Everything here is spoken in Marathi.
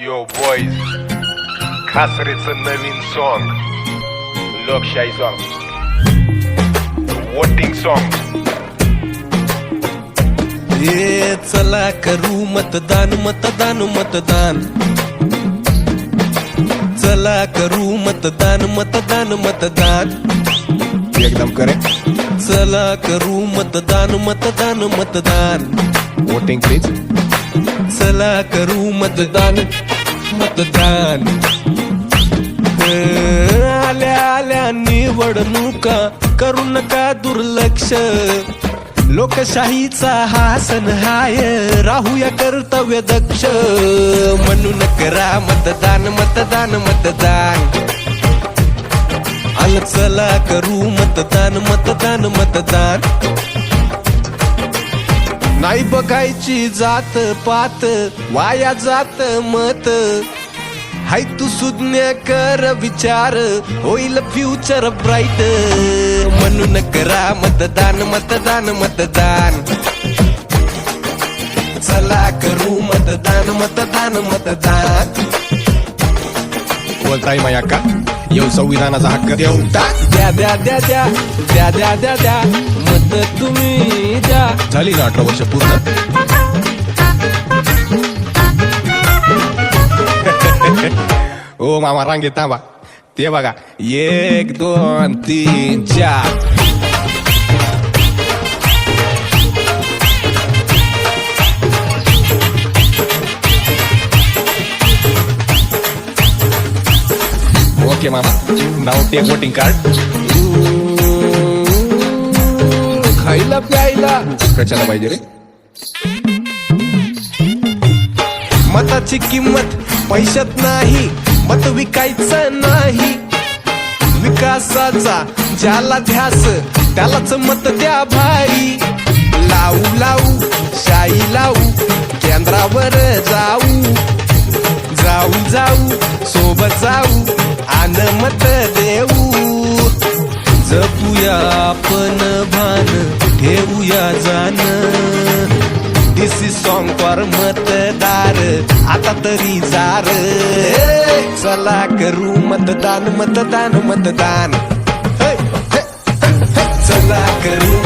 यो बॉईज खासरेचं नवीन सॉन्ग लोकशाही सॉन्ग वोटिंग सॉन्ग ये चला करू मतदान मतदान मतदान चला करू मतदान मतदान मतदान एकदम करेक्ट चला करू मतदान मतदान मतदान वोटिंग प्लीज चला करू मतदान मतदान. आल्या आल्या निवडणुका करू नका दुर्लक्ष. लोकशाहीचा हा सण हाय राहूया कर्तव्य दक्ष. म्हणून करा मतदान मतदान मतदान. आल चला करू मतदान मतदान मतदान. बघायची जात पात वाया जात मत. हाय तू सुज्ञ कर विचार होईल फ्युचर ब्राईट म्हणून करा मतदान मतदान मतदान. चला करू मतदान मतदान मतदान. बोलताय माया का? येऊ संविधानाचा हक्क टाक द्या द्या द्या द्या द्या द्या द्या द्या मत तुम्ही द्या. झाली ना अठरा वर्ष पूर्ण. ओ मामा रांगेत थांबा. ते बघा एक दोन तीन चार. ओके मामा. नाव टेक वोटिंग कार्ड खायला प्यायला. कशाला पाहिजे रे? मताची किंमत पैशात नाही मत विकायचं नाही. विकासाचा ज्याला ध्यास त्यालाच मत द्या भाई. लावू लावू शाई लावू केंद्रावर जाऊ. जाऊ जाऊ सोबत जाऊ. आन मत देऊ. जपूया आपण भान ठेवूया जाण दिस इज सॉन्ग फॉर मतदार आता तरी जार. चला करू मतदान मतदान मतदान. चला करू